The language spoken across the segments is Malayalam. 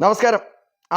നമസ്കാരം.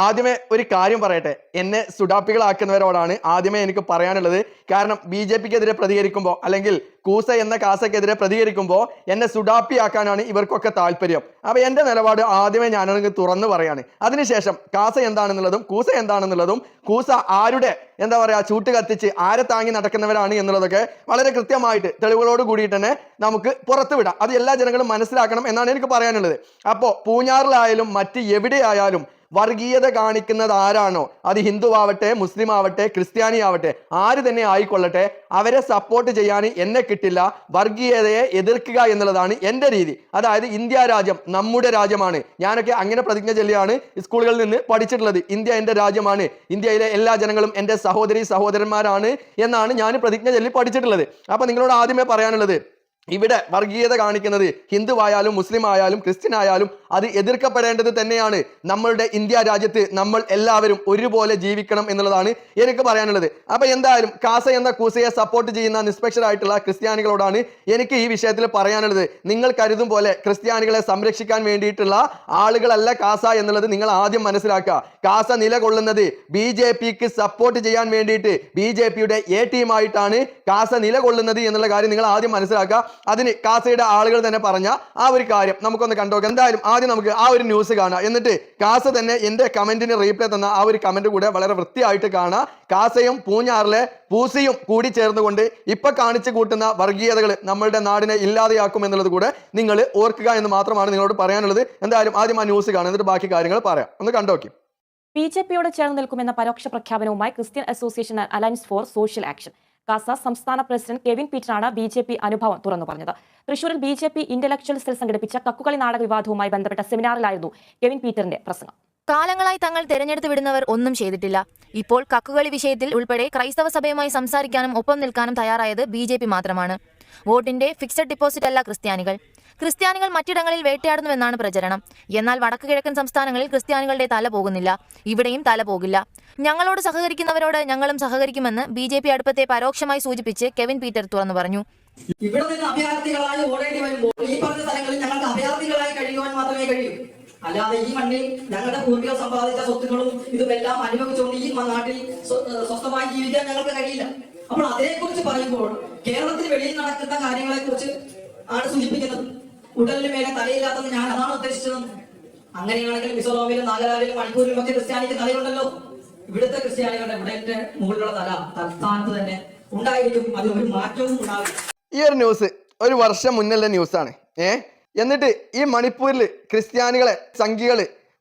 ആദ്യമേ ഒരു കാര്യം പറയട്ടെ. എന്നെ സുഡാപ്പികളാക്കുന്നവരോടാണ് ആദ്യമേ എനിക്ക് പറയാനുള്ളത്. കാരണം ബി ജെ പിക്കെതിരെ പ്രതികരിക്കുമ്പോൾ അല്ലെങ്കിൽ കൂസ എന്ന കാസക്കെതിരെ പ്രതികരിക്കുമ്പോൾ എന്നെ സുഡാപ്പിയാക്കാനാണ് ഇവർക്കൊക്കെ താല്പര്യം. അപ്പൊ എന്റെ നിലപാട് ആദ്യമേ ഞാനങ്ങ് തുറന്നു പറയാണ്. അതിനുശേഷം കാസ എന്താണെന്നുള്ളതും കൂസ എന്താണെന്നുള്ളതും കൂസ ആരുടെ എന്താ പറയാ ചൂട്ട് കത്തിച്ച് ആരെ താങ്ങി നടക്കുന്നവരാണ് എന്നുള്ളതൊക്കെ വളരെ കൃത്യമായിട്ട് തെളിവുകളോട് കൂടിയിട്ട് തന്നെ നമുക്ക് പുറത്തു വിടാം. അത് എല്ലാ ജനങ്ങളും മനസ്സിലാക്കണം എന്നാണ് എനിക്ക് പറയാനുള്ളത്. അപ്പോൾ പൂഞ്ഞാറിലായാലും മറ്റ് എവിടെയായാലും വർഗീയത കാണിക്കുന്നത് ആരാണോ? അത് ഹിന്ദു ആവട്ടെ മുസ്ലിം ആവട്ടെ ക്രിസ്ത്യാനി ആവട്ടെ ആര് തന്നെ ആയിക്കൊള്ളട്ടെ അവരെ സപ്പോർട്ട് ചെയ്യാൻ എന്നെ കിട്ടില്ല വർഗീയതയെ എതിർക്കുക എന്നുള്ളതാണ് എന്റെ രീതി. അതായത് ഇന്ത്യ രാജ്യം നമ്മുടെ രാജ്യമാണ്. ഞാനൊക്കെ അങ്ങനെ പ്രതിജ്ഞ ചൊല്ലിയാണ് സ്കൂളുകളിൽ നിന്ന് പഠിച്ചിട്ടുള്ളത്. ഇന്ത്യ എന്റെ രാജ്യമാണ്. ഇന്ത്യയിലെ എല്ലാ ജനങ്ങളും എന്റെ സഹോദരി സഹോദരന്മാരാണ് എന്നാണ് ഞാൻ പ്രതിജ്ഞ ചൊല്ലി പഠിച്ചിട്ടുള്ളത്. അപ്പം നിങ്ങളോട് ആദ്യമേ പറയാനുള്ളത് ഇവിടെ വർഗീയത കാണിക്കുന്നത് ഹിന്ദു ആയാലും മുസ്ലിം ആയാലും ക്രിസ്ത്യൻ ആയാലും അത് എതിർക്കപ്പെടേണ്ടത് തന്നെയാണ്. നമ്മളുടെ ഇന്ത്യ രാജ്യത്ത് നമ്മൾ എല്ലാവരും ഒരുപോലെ ജീവിക്കണം എന്നുള്ളതാണ് എനിക്ക് പറയാനുള്ളത്. അപ്പൊ എന്തായാലും കാസ എന്ന കൂസയെ സപ്പോർട്ട് ചെയ്യുന്ന നിഷ്പക്ഷരായിട്ടുള്ള ക്രിസ്ത്യാനികളോടാണ് എനിക്ക് ഈ വിഷയത്തിൽ പറയാനുള്ളത്. നിങ്ങൾ കരുതും പോലെ ക്രിസ്ത്യാനികളെ സംരക്ഷിക്കാൻ വേണ്ടിയിട്ടുള്ള ആളുകളല്ല കാസ എന്നുള്ളത് നിങ്ങൾ ആദ്യം മനസ്സിലാക്കുക. കാസ നിലകൊള്ളുന്നത് ബി ജെ പിക്ക് സപ്പോർട്ട് ചെയ്യാൻ വേണ്ടിയിട്ട് ബി ജെ പിയുടെ എ ടീമായിട്ടാണ് കാസ നിലകൊള്ളുന്നത് എന്നുള്ള കാര്യം നിങ്ങൾ ആദ്യം മനസ്സിലാക്കുക. അതിന് കാസയുടെ ആളുകൾ തന്നെ പറഞ്ഞ ആ ഒരു കാര്യം നമുക്കൊന്ന് കണ്ടോക്കാം. എന്തായാലും ആദ്യം നമുക്ക് ആ ഒരു ന്യൂസ് കാണാം. എന്നിട്ട് കാസ തന്നെ എന്റെ കമന്റിന് റീപ്ലൈ തന്ന ആ ഒരു കമന്റ് കൂടെ വളരെ വൃത്തിയായിട്ട് കാണാം. കാസയും പൂഞ്ഞാറിലെ പൂസിയും കൂടി ചേർന്നുകൊണ്ട് ഇപ്പൊ കാണിച്ചു കൂട്ടുന്ന വർഗീയതകൾ നമ്മളുടെ നാടിനെ ഇല്ലാതെയാക്കും എന്നുള്ളത് കൂടെ നിങ്ങൾ ഓർക്കുക എന്ന് മാത്രമാണ് നിങ്ങളോട് പറയാനുള്ളത്. എന്തായാലും ആദ്യം ആ ന്യൂസ് കാണാം. എന്നിട്ട് ബാക്കി കാര്യങ്ങൾ പറയാം. ഒന്ന് കണ്ടോക്കി. ബി ജെ പിയോട് ചേർന്ന് നിൽക്കുമെന്ന പരോക്ഷ പ്രഖ്യാപനവുമായി Christian association alliance for social action. CASA സംസ്ഥാന പ്രസിഡന്റ് കെവിൻ പീറ്ററാണ് ബി ജെ പി അനുഭവം തുറന്നു പറഞ്ഞത്. തൃശൂരിൽ B J P intellectual cell സംഘടിപ്പിച്ച കക്കുകളി നാടക വിവാദവുമായി ബന്ധപ്പെട്ട സെമിനാറിലായിരുന്നു കെവിൻ പീറ്ററിന്റെ പ്രസംഗം. കാലങ്ങളായി തങ്ങൾ തെരഞ്ഞെടുത്ത് വിടുന്നവർ ഒന്നും ചെയ്തിട്ടില്ല. ഇപ്പോൾ കക്കുകളി വിഷയത്തിൽ ഉൾപ്പെടെ ക്രൈസ്തവ സഭയുമായി സംസാരിക്കാനും ഒപ്പം നിൽക്കാനും തയ്യാറായത് ബി ജെ പി മാത്രമാണ്. വോട്ടിന്റെ ഫിക്സഡ് ഡിപ്പോസിറ്റ് അല്ല ക്രിസ്ത്യാനികൾ. ക്രിസ്ത്യാനികൾ മറ്റിടങ്ങളിൽ വേട്ടയാടുന്നുവെന്നാണ് പ്രചരണം. എന്നാൽ വടക്കു കിഴക്കൻ സംസ്ഥാനങ്ങളിൽ ക്രിസ്ത്യാനികളുടെ തല പോകുന്നില്ല. ഇവിടെയും തല പോകില്ല. ഞങ്ങളോട് സഹകരിക്കുന്നവരോട് ഞങ്ങളും സഹകരിക്കുമെന്ന് ബി ജെ പി അടുപ്പത്തെ പരോക്ഷമായി സൂചിപ്പിച്ച് കെവിൻ പീറ്റർ തുറന്നു പറഞ്ഞു. ഇവിടെ നിന്ന് അഭയാർത്ഥികളായി ഓടേണ്ടി വരുമ്പോൾ ഈ പറഞ്ഞ സ്ഥലങ്ങളിൽ ഞങ്ങൾക്ക് അഭയാർത്ഥികളായി കഴിയുവാൻ മാത്രമേ കഴിയൂ. അല്ലാതെ ഈ മണ്ണിൽ ഞങ്ങളുടെ പൂർവികർ സമ്പാദിച്ച സ്വത്തുക്കളും ഇതുമെല്ലാം അനുഭവിച്ചുകൊണ്ട് ഈ നാട്ടിൽ സ്വസ്ഥമായി ജീവിക്കാൻ ഞങ്ങൾക്ക് കഴിയില്ല. അപ്പോൾ അതേക്കുറിച്ച് പറയുമ്പോൾ കേരളത്തിന് വെളിയിൽ നടക്കുന്ന കാര്യങ്ങളെ കുറിച്ച് ആണ് സൂചിപ്പിക്കുന്നത്. ഉടലിന് മേലെ തലയില്ലാത്തത് ഞാൻ അതാണ് ഉദ്ദേശിച്ചത് അങ്ങനെയാണെങ്കിൽ മിസോറാമിലും നാഗാലാവിലും മണിപ്പൂരിലും ഒക്കെ ക്രിസ്ത്യാനിക്ക് തലയുണ്ടല്ലോ. ഇവിടുത്തെ ക്രിസ്ത്യാനികളുടെ ഇവിടെ മുകളിലുള്ള തല തലസ്ഥാനത്ത് തന്നെ ഉണ്ടായിരിക്കും. അതിൽ ഒരു മാറ്റവും ഉണ്ടാകും ഈ ഒരു ന്യൂസ് ഒരു വർഷം മുന്നല്ല ന്യൂസാണ് ഏ? എന്നിട്ട് ഈ മണിപ്പൂരിൽ ക്രിസ്ത്യാനികളെ സംഖ്യകൾ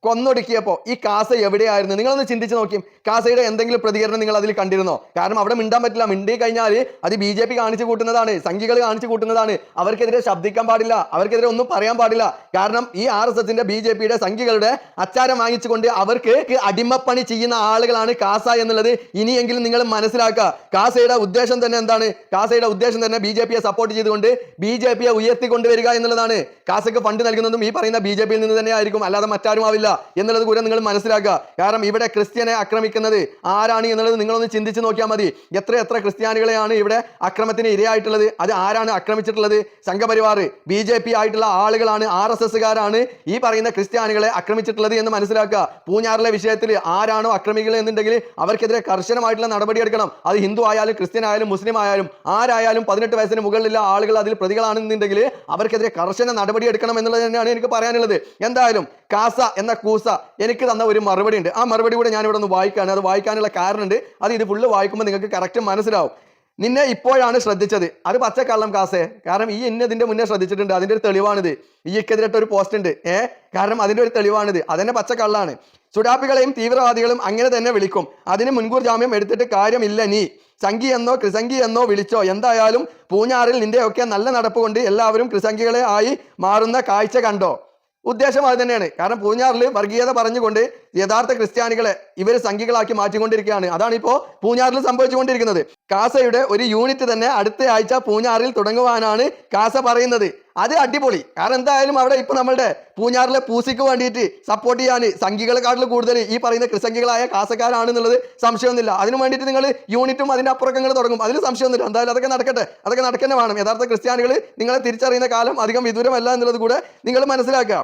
കൊന്നൊടുക്കിയപ്പോൾ ഈ കാസ എവിടെയായിരുന്നു? നിങ്ങളൊന്ന് ചിന്തിച്ച് നോക്കിയും. കാസയുടെ എന്തെങ്കിലും പ്രതികരണം നിങ്ങൾ അതിൽ കണ്ടിരുന്നോ? കാരണം അവിടെ മിണ്ടാൻ പറ്റില്ല. മിണ്ടി കഴിഞ്ഞാൽ അത് ബി ജെ പി കാണിച്ചു കൂട്ടുന്നതാണ് സംഖ്യകൾ കാണിച്ചു കൂട്ടുന്നതാണ്. അവർക്കെതിരെ ശബ്ദിക്കാൻ പാടില്ല. അവർക്കെതിരെ ഒന്നും പറയാൻ പാടില്ല. കാരണം ഈ ആർ എസ് എസിന്റെ ബി ജെ പിയുടെ സംഖ്യകളുടെ അച്ചാരം വാങ്ങിച്ചുകൊണ്ട് അവർക്ക് അടിമപ്പണി ചെയ്യുന്ന ആളുകളാണ് കാസ എന്നുള്ളത് ഇനിയെങ്കിലും നിങ്ങൾ മനസ്സിലാക്കുക. കാസയുടെ ഉദ്ദേശം തന്നെ എന്താണ്? കാസയുടെ ഉദ്ദേശം തന്നെ ബി ജെ പിയെ സപ്പോർട്ട് ചെയ്തുകൊണ്ട് ബി ജെ പിയെ ഉയർത്തിക്കൊണ്ടുവരിക എന്നുള്ളതാണ്. കാസയ്ക്ക് ഫണ്ട് നൽകുന്നതും ഈ പറയുന്ന ബി ജെ പിയിൽ നിന്ന് തന്നെ ആയിരിക്കും. അല്ലാതെ മറ്റാരും ആവില്ല എന്നുള്ളത് കൂടെ നിങ്ങൾ മനസ്സിലാക്കുക. കാരണം ഇവിടെ ക്രിസ്ത്യനെ ആക്രമിക്കുന്നത് ആരാണ് എന്നുള്ളത് നിങ്ങളൊന്ന് ചിന്തിച്ച് നോക്കിയാൽ മതി. എത്ര എത്ര ക്രിസ്ത്യാനികളെയാണ് ഇവിടെ അക്രമത്തിന് ഇരയായിട്ടുള്ളത്? അത് ആരാണ് ആക്രമിച്ചിട്ടുള്ളത്? സംഘപരിവാർ ബി ജെ പി ആയിട്ടുള്ള ആളുകളാണ് ആർ എസ് എസ്സുകാരാണ് ഈ പറയുന്ന ക്രിസ്ത്യാനികളെ ആക്രമിച്ചിട്ടുള്ളത് എന്ന് മനസ്സിലാക്കുക. പൂഞ്ഞാറിലെ വിഷയത്തിൽ ആരാണോ അക്രമികൾ എന്നുണ്ടെങ്കിൽ അവർക്കെതിരെ കർശനമായിട്ടുള്ള നടപടി എടുക്കണം. അത് ഹിന്ദു ആയാലും ക്രിസ്ത്യൻ ആയാലും മുസ്ലിം ആയാലും ആരായാലും പതിനെട്ട് വയസ്സിന് മുകളിലുള്ള ആളുകൾ അതിൽ പ്രതികളാണെന്നുണ്ടെങ്കിൽ അവർക്കെതിരെ കർശന നടപടി എടുക്കണം എന്നുള്ളത് തന്നെയാണ് എനിക്ക് പറയാനുള്ളത്. എന്തായാലും കാസ എന്ന കൂസ എനിക്ക് തന്ന ഒരു മറുപടി ഉണ്ട്. ആ മറുപടി കൂടെ ഞാൻ ഇവിടെ ഒന്ന് വായിക്കാണ്. അത് വായിക്കാനുള്ള കാരണമുണ്ട്. അത് ഇത് ഫുള്ള് വായിക്കുമ്പോൾ നിങ്ങൾക്ക് കറക്റ്റ് മനസ്സിലാവും. നിന്നെ ഇപ്പോഴാണ് ശ്രദ്ധിച്ചത്. അത് പച്ചക്കള്ളം കാസേ. കാരണം ഈ ഇന്നതിന്റെ മുന്നേ ശ്രദ്ധിച്ചിട്ടുണ്ട്. അതിന്റെ ഒരു തെളിവാണിത്. ഈക്കെതിരായിട്ട് ഒരു പോസ്റ്റ് ഉണ്ട്. ഏ? കാരണം അതിന്റെ ഒരു തെളിവാണിത്. അതന്നെ പച്ചക്കള്ളാണ്. സുഡാപ്പികളെയും തീവ്രവാദികളും അങ്ങനെ തന്നെ വിളിക്കും. അതിന് മുൻകൂർ ജാമ്യം എടുത്തിട്ട് കാര്യമില്ല നീ. സംഘി എന്നോ ക്രിസംഗി എന്നോ വിളിച്ചോ. എന്തായാലും പൂഞ്ഞാറിൽ നിന്റെയൊക്കെ നല്ല നടപ്പ് കൊണ്ട് എല്ലാവരും ക്രിസംഗികളെ ആയി മാറുന്ന കാഴ്ച കണ്ടോ? ഉദ്ദേശം അത് തന്നെയാണ്. കാരണം പൂഞ്ഞാറിൽ വർഗീയത പറഞ്ഞുകൊണ്ട് യഥാർത്ഥ ക്രിസ്ത്യാനികളെ ഇവർ സംഘികളാക്കി മാറ്റിക്കൊണ്ടിരിക്കുകയാണ്. അതാണ് ഇപ്പോൾ പൂഞ്ഞാറിൽ സംഭവിച്ചുകൊണ്ടിരിക്കുന്നത്. കാസയുടെ ഒരു യൂണിറ്റ് തന്നെ അടുത്ത ആഴ്ച പൂഞ്ഞാറിൽ തുടങ്ങുവാനാണ് കാസ പറയുന്നത്. അത് അടിപൊളി. കാരണം എന്തായാലും അവിടെ ഇപ്പൊ നമ്മളുടെ പൂഞ്ഞാറിലെ പൂസിക്ക് വേണ്ടിയിട്ട് സപ്പോർട്ട് ചെയ്യാൻ സംഘികളെക്കാട്ടിൽ കൂടുതൽ ഈ പറയുന്ന ക്രിസംഖ്യകളായ കാസക്കാരാണെന്നുള്ളത് സംശയമൊന്നുമില്ല. അതിന് വേണ്ടിയിട്ട് നിങ്ങൾ യൂണിറ്റും അതിന്റെ അപ്പുറക്കങ്ങൾ തുടങ്ങും. അതിൽ സംശയമൊന്നുമില്ല. എന്തായാലും അതൊക്കെ നടക്കട്ടെ. അതൊക്കെ നടക്കന്നെ വേണം. യഥാർത്ഥ ക്രിസ്ത്യാനികൾ നിങ്ങളെ തിരിച്ചറിയുന്ന കാലം അധികം വിദൂരമല്ല എന്നുള്ളത് കൂടെ നിങ്ങൾ മനസ്സിലാക്കുക.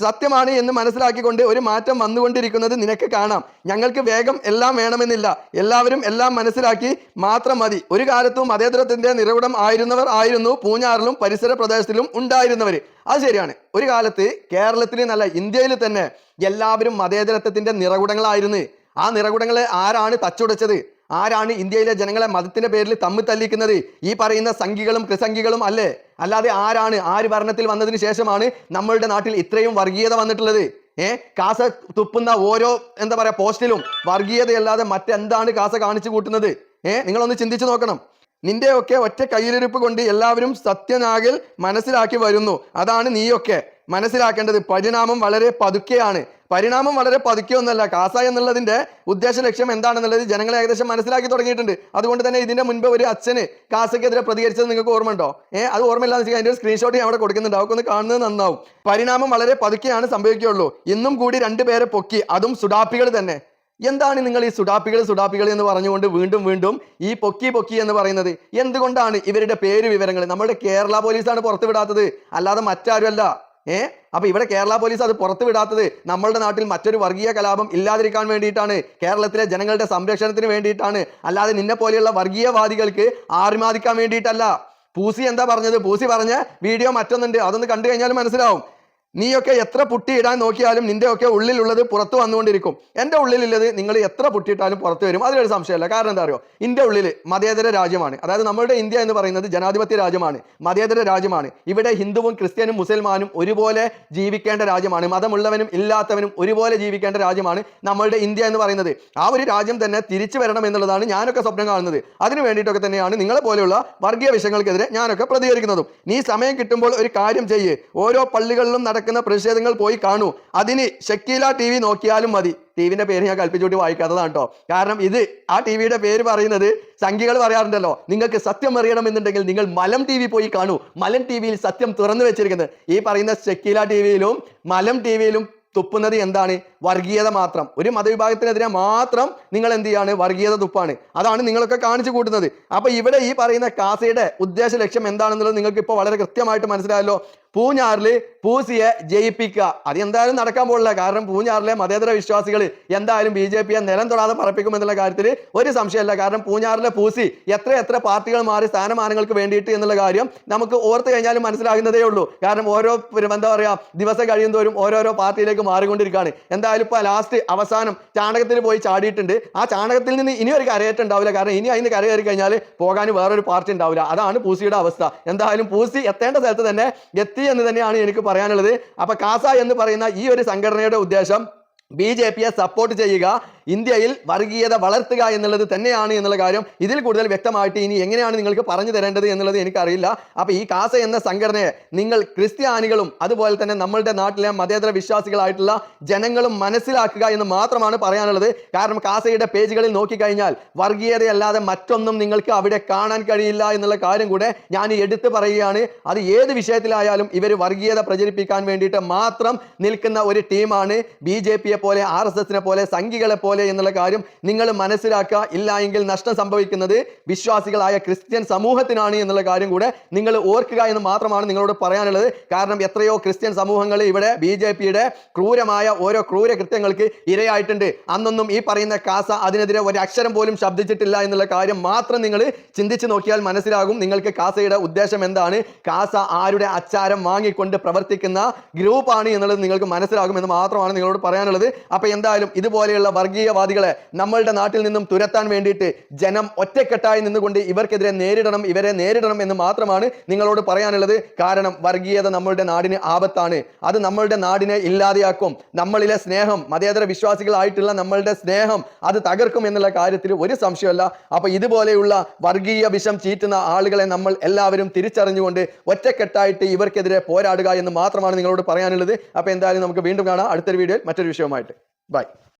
സത്യമാണ് എന്ന് മനസ്സിലാക്കിക്കൊണ്ട് ഒരു മാറ്റം വന്നുകൊണ്ടിരിക്കുന്നത് നിനക്ക് കാണാം. ഞങ്ങൾക്ക് വേഗം എല്ലാം വേണമെന്നില്ല. എല്ലാവരും എല്ലാം മനസ്സിലാക്കി മാത്രം മതി. ഒരു കാലത്തും മതേതരത്തിന്റെ നിറവിടം ആയിരുന്നവർ ആയിരുന്നു. പൂഞ്ഞാറിലും പരിസര പ്രദേശത്തിലും ഉണ്ടായിരുന്നവർ അത് ശരിയാണ്. ഒരു കാലത്ത് കേരളത്തിൽ നല്ല ഇന്ത്യയിൽ തന്നെ എല്ലാവരും മതേതരത്വത്തിന്റെ നിറകുടങ്ങളായിരുന്നു. ആ നിറകുടങ്ങളെ ആരാണ് തച്ചുടച്ചത്? ആരാണ് ഇന്ത്യയിലെ ജനങ്ങളെ മതത്തിന്റെ പേരിൽ തമ്മിൽ തല്ലിക്കുന്നത്? ഈ പറയുന്ന സംഖികളും ക്രിസംഖികളും അല്ലേ? അല്ലാതെ ആരാണ്? ആര് ഭരണത്തിൽ വന്നതിന് ശേഷമാണ് നമ്മളുടെ നാട്ടിൽ ഇത്രയും വർഗീയത വന്നിട്ടുള്ളത്? ഏ? കാസ തുപ്പുന്ന ഓരോ എന്താ പറയാ പോസ്റ്റിലും വർഗീയതയല്ലാതെ മറ്റെന്താണ് കാസ കാണിച്ചു കൂട്ടുന്നത്? ഏ? നിങ്ങളൊന്ന് ചിന്തിച്ചു നോക്കണം. നിന്റെയൊക്കെ ഒറ്റ കയ്യിലിരിപ്പ് കൊണ്ട് എല്ലാവരും സത്യനാകിൽ മനസ്സിലാക്കി വരുന്നു. അതാണ് നീയൊക്കെ മനസ്സിലാക്കേണ്ടത്. പരിണാമം വളരെ പതുക്കെയാണ്. പരിണാമം വളരെ പതുക്കെ ഒന്നല്ല. കാസ എന്നുള്ളതിന്റെ ഉദ്ദേശ ലക്ഷ്യം എന്താണെന്നുള്ളത് ജനങ്ങളെ ഏകദേശം മനസ്സിലാക്കി തുടങ്ങിയിട്ടുണ്ട്. അതുകൊണ്ട് തന്നെ ഇതിന്റെ മുൻപ് ഒരു അച്ഛന് കാസക്കെതിരെ പ്രതികരിച്ചത് നിങ്ങൾക്ക് ഓർമ്മയുണ്ടോ? ഏഹ് അത് ഓർമ്മയില്ലാന്ന് വെച്ചാൽ അതിന്റെ ഒരു സ്ക്രീൻഷോട്ട് ഞാൻ അവിടെ കൊടുക്കുന്നുണ്ട്. അവർക്ക് ഒന്ന് കാണുന്നത് നന്നാവും. പരിണാമം വളരെ പതുക്കെയാണ് സംഭവിക്കുകയുള്ളൂ. ഇന്നും കൂടി രണ്ടുപേരെ പൊക്കി അതും സുഡാപ്പികൾ തന്നെ. എന്താണ് നിങ്ങൾ ഈ സുഡാപ്പികൾ സുഡാപ്പികൾ എന്ന് പറഞ്ഞുകൊണ്ട് വീണ്ടും വീണ്ടും ഈ പൊക്കി പൊക്കി എന്ന് പറയുന്നത്? എന്തുകൊണ്ടാണ് ഇവരുടെ പേര് വിവരങ്ങൾ നമ്മുടെ കേരള പോലീസാണ് പുറത്തുവിടാത്തത്. അല്ലാതെ മറ്റാരുമല്ല. ഏ? അപ്പൊ ഇവിടെ കേരള പോലീസ് അത് പുറത്തു വിടാത്തത് നമ്മളുടെ നാട്ടിൽ മറ്റൊരു വർഗീയ കലാപം ഇല്ലാതിരിക്കാൻ വേണ്ടിയിട്ടാണ്. കേരളത്തിലെ ജനങ്ങളുടെ സംരക്ഷണത്തിന് വേണ്ടിയിട്ടാണ്. അല്ലാതെ നിന്നെ പോലെയുള്ള വർഗീയവാദികൾക്ക് ആർമാദിക്കാൻ വേണ്ടിയിട്ടല്ല. പൂസി എന്താ പറഞ്ഞത്? പൂസി പറഞ്ഞ വീഡിയോ മറ്റൊന്നുണ്ട്. അതൊന്ന് കണ്ടു കഴിഞ്ഞാൽ മനസ്സിലാവും. നീയൊക്കെ എത്ര പുട്ടി ഇടാൻ നോക്കിയാലും നിന്റെ ഒക്കെ ഉള്ളിലുള്ളത് പുറത്തു വന്നുകൊണ്ടിരിക്കും. എന്റെ ഉള്ളിലുള്ളത് നിങ്ങൾ എത്ര പുട്ടിയിട്ടാലും പുറത്തു വരും. അതിലൊരു സംശയമല്ല. കാരണം എന്താ അറിയോ? ഇന്ത്യ ഉള്ളിൽ മതേതര രാജ്യമാണ്. അതായത് നമ്മുടെ ഇന്ത്യ എന്ന് പറയുന്നത് ജനാധിപത്യ രാജ്യമാണ്. മതേതര രാജ്യമാണ്. ഇവിടെ ഹിന്ദുവും ക്രിസ്ത്യനും മുസൽമാനും ഒരുപോലെ ജീവിക്കേണ്ട രാജ്യമാണ്. മതമുള്ളവനും ഇല്ലാത്തവനും ഒരുപോലെ ജീവിക്കേണ്ട രാജ്യമാണ് നമ്മളുടെ ഇന്ത്യ എന്ന് പറയുന്നത്. ആ ഒരു രാജ്യം തന്നെ തിരിച്ചു വരണം എന്നുള്ളതാണ് ഞാനൊക്കെ സ്വപ്നം കാണുന്നത്. അതിനു വേണ്ടിയിട്ടൊക്കെ തന്നെയാണ് നിങ്ങളെ പോലെയുള്ള വർഗീയ വിഷയങ്ങൾക്കെതിരെ ഞാനൊക്കെ പ്രതികരിക്കുന്നതും. നീ സമയം കിട്ടുമ്പോൾ ഒരു കാര്യം ചെയ്യേ. ഓരോ പള്ളികളിലും നടക്കുന്ന പ്രതിഷേധങ്ങൾ പോയി കാണൂ. അതിന് ഷക്കീല ടി വി നോക്കിയാലും മതി. ടി വിന്റെ പേര് ഞാൻ കൽപ്പിച്ചുകൂട്ടി വായിക്കാത്തതാണ് കേട്ടോ കാരണം ഇത് ആ ടി വിയുടെ പേര് പറയുന്നത് സംഖ്യകൾ പറയാറുണ്ടല്ലോ. നിങ്ങൾക്ക് സത്യം അറിയണമെന്നുണ്ടെങ്കിൽ നിങ്ങൾ മലം ടി വി പോയി കാണൂ. മലം ടി വിയിൽ സത്യം തുറന്നു വെച്ചിരിക്കുന്നത്. ഈ പറയുന്ന ഷക്കീല ടി വിയിലും മലം ടി വിയിലും തുപ്പുന്നത് എന്താണ്? വർഗീയത മാത്രം. ഒരു മതവിഭാഗത്തിനെതിരെ മാത്രം നിങ്ങൾ എന്ത് ചെയ്യാണ്? വർഗീയത തുപ്പാണ്. അതാണ് നിങ്ങളൊക്കെ കാണിച്ചു കൂട്ടുന്നത്. അപ്പൊ ഇവിടെ ഈ പറയുന്ന കാസയുടെ ഉദ്ദേശ ലക്ഷ്യം എന്താണെന്നുള്ളത് നിങ്ങൾക്ക് ഇപ്പോൾ വളരെ കൃത്യമായിട്ട് മനസ്സിലായല്ലോ. പൂഞ്ഞാറിൽ പൂസിയെ ജയിപ്പിക്കുക. അത് എന്തായാലും നടക്കാൻ പോകില്ല കാരണം പൂഞ്ഞാറിലെ മതേതര വിശ്വാസികൾ എന്തായാലും ബി ജെ പിയെ നിലം തൊടാതെ പറപ്പിക്കുമെന്നുള്ള കാര്യത്തിൽ ഒരു സംശയമില്ല കാരണം പൂഞ്ഞാറിലെ പൂസി എത്ര എത്ര പാർട്ടികൾ മാറി സ്ഥാനമാനങ്ങൾക്ക് വേണ്ടിയിട്ട് എന്നുള്ള കാര്യം നമുക്ക് ഓർത്ത് കഴിഞ്ഞാലും മനസ്സിലാകുന്നതേ ഉള്ളൂ. കാരണം ഓരോ എന്താ പറയുക ദിവസം കഴിയുന്തോറും ഓരോരോ പാർട്ടിയിലേക്ക് മാറിക്കൊണ്ടിരിക്കുകയാണ് എന്തായാലും ഇപ്പോൾ ലാസ്റ്റ് അവസാനം ചാണകത്തിൽ പോയി ചാടിയിട്ടുണ്ട്. ആ ചാണകത്തിൽ നിന്ന് ഇനി ഒരു കരയേറ്റം ഉണ്ടാവില്ല. കാരണം ഇനി അതിന് കരകയറി കഴിഞ്ഞാൽ പോകാൻ വേറൊരു പാർട്ടി ഉണ്ടാവില്ല. അതാണ് പൂസിയുടെ അവസ്ഥ. എന്തായാലും പൂസി എത്തേണ്ട സ്ഥലത്ത് തന്നെ എത്തി എന്ന് തന്നെയാണ് എനിക്ക് പറയാനുള്ളത്. അപ്പൊ കാസ എന്ന് പറയുന്ന ഈ ഒരു സംഘടനയുടെ ഉദ്ദേശം ബി ജെ പിയെ സപ്പോർട്ട് ചെയ്യുക ഇന്ത്യയിൽ വർഗീയത വളർത്തുക എന്നുള്ളത് തന്നെയാണ് എന്നുള്ള കാര്യം ഇതിൽ കൂടുതൽ വ്യക്തമായിട്ട് ഇനി എങ്ങനെയാണ് നിങ്ങൾക്ക് പറഞ്ഞു തരേണ്ടത് എന്നുള്ളത് എനിക്കറിയില്ല. അപ്പൊ ഈ കാസ എന്ന സംഘടനയെ നിങ്ങൾ ക്രിസ്ത്യാനികളും അതുപോലെ തന്നെ നമ്മളുടെ നാട്ടിലെ മതേതര വിശ്വാസികളായിട്ടുള്ള ജനങ്ങളും മനസ്സിലാക്കുക എന്ന് മാത്രമാണ് പറയാനുള്ളത്. കാരണം കാസയുടെ പേജുകളിൽ നോക്കിക്കഴിഞ്ഞാൽ വർഗീയതയല്ലാതെ മറ്റൊന്നും നിങ്ങൾക്ക് അവിടെ കാണാൻ കഴിയില്ല എന്നുള്ള കാര്യം കൂടെ ഞാൻ എടുത്തു പറയുകയാണ്. അത് ഏത് വിഷയത്തിലായാലും ഇവർ വർഗീയത പ്രചരിപ്പിക്കാൻ വേണ്ടിയിട്ട് മാത്രം നിൽക്കുന്ന ഒരു ടീമാണ് ബി ജെ പിയെ പോലെ ആർ എസ് എസിനെ പോലെ സംഘികളെ പോലെ എന്നുള്ള കാര്യം നിങ്ങൾ മനസ്സിലാക്കുക. ഇല്ല എങ്കിൽ നഷ്ടം സംഭവിക്കുന്നത് വിശ്വാസികളായ ക്രിസ്ത്യൻ സമൂഹത്തിനാണ് എന്നുള്ള കാര്യം കൂടെ നിങ്ങൾ ഓർക്കുക എന്ന് മാത്രമാണ് നിങ്ങളോട് പറയാനുള്ളത്. കാരണം എത്രയോ ക്രിസ്ത്യൻ സമൂഹങ്ങൾ ഇവിടെ ബി ജെ പിയുടെ ക്രൂരമായ ഓരോ ക്രൂര കൃത്യങ്ങൾക്ക് ഇരയായിട്ടുണ്ട്. അന്നൊന്നും ഈ പറയുന്ന കാസ അതിനെതിരെ ഒരു അക്ഷരം പോലും ശബ്ദിച്ചിട്ടില്ല എന്നുള്ള കാര്യം മാത്രം നിങ്ങൾ ചിന്തിച്ച് നോക്കിയാൽ മനസ്സിലാകും. നിങ്ങൾക്ക് കാസയുടെ ഉദ്ദേശം എന്താണ്? കാസ ആരുടെ അച്ചാരം വാങ്ങിക്കൊണ്ട് പ്രവർത്തിക്കുന്ന ഗ്രൂപ്പാണ് എന്നുള്ളത് നിങ്ങൾക്ക് മനസ്സിലാകും എന്ന് മാത്രമാണ് നിങ്ങളോട് പറയാനുള്ളത്. അപ്പൊ എന്തായാലും ഇതുപോലെയുള്ള വർഗീയവാദികളെ നമ്മളുടെ നാട്ടിൽ നിന്നും തുരത്താൻ വേണ്ടിയിട്ട് ജനം ഒറ്റക്കെട്ടായി നിന്നുകൊണ്ട് ഇവർക്കെതിരെ നേരിടണം ഇവരെ നേരിടണം എന്ന് മാത്രമാണ് നിങ്ങളോട് പറയാനുള്ളത്. കാരണം വർഗീയത നമ്മളുടെ നാടിന് ആപത്താണ്. അത് നമ്മളുടെ നാടിനെ ഇല്ലാതെയാക്കും. നമ്മളിലെ സ്നേഹം മതേതര വിശ്വാസികളായിട്ടുള്ള നമ്മളുടെ സ്നേഹം അത് തകർക്കും എന്നുള്ള കാര്യത്തിൽ ഒരു സംശയമല്ല. അപ്പോൾ ഇതുപോലെയുള്ള വർഗീയ വിഷം ചീറ്റുന്ന ആളുകളെ നമ്മൾ എല്ലാവരും തിരിച്ചറിഞ്ഞുകൊണ്ട് ഒറ്റക്കെട്ടായിട്ട് ഇവർക്കെതിരെ പോരാടുക എന്ന് മാത്രമാണ് നിങ്ങളോട് പറയാനുള്ളത്. അപ്പോൾ എന്തായാലും നമുക്ക് വീണ്ടും കാണാം. അടുത്തൊരു വീഡിയോയിൽ മറ്റൊരു വിഷയവുമായിട്ട് ബൈ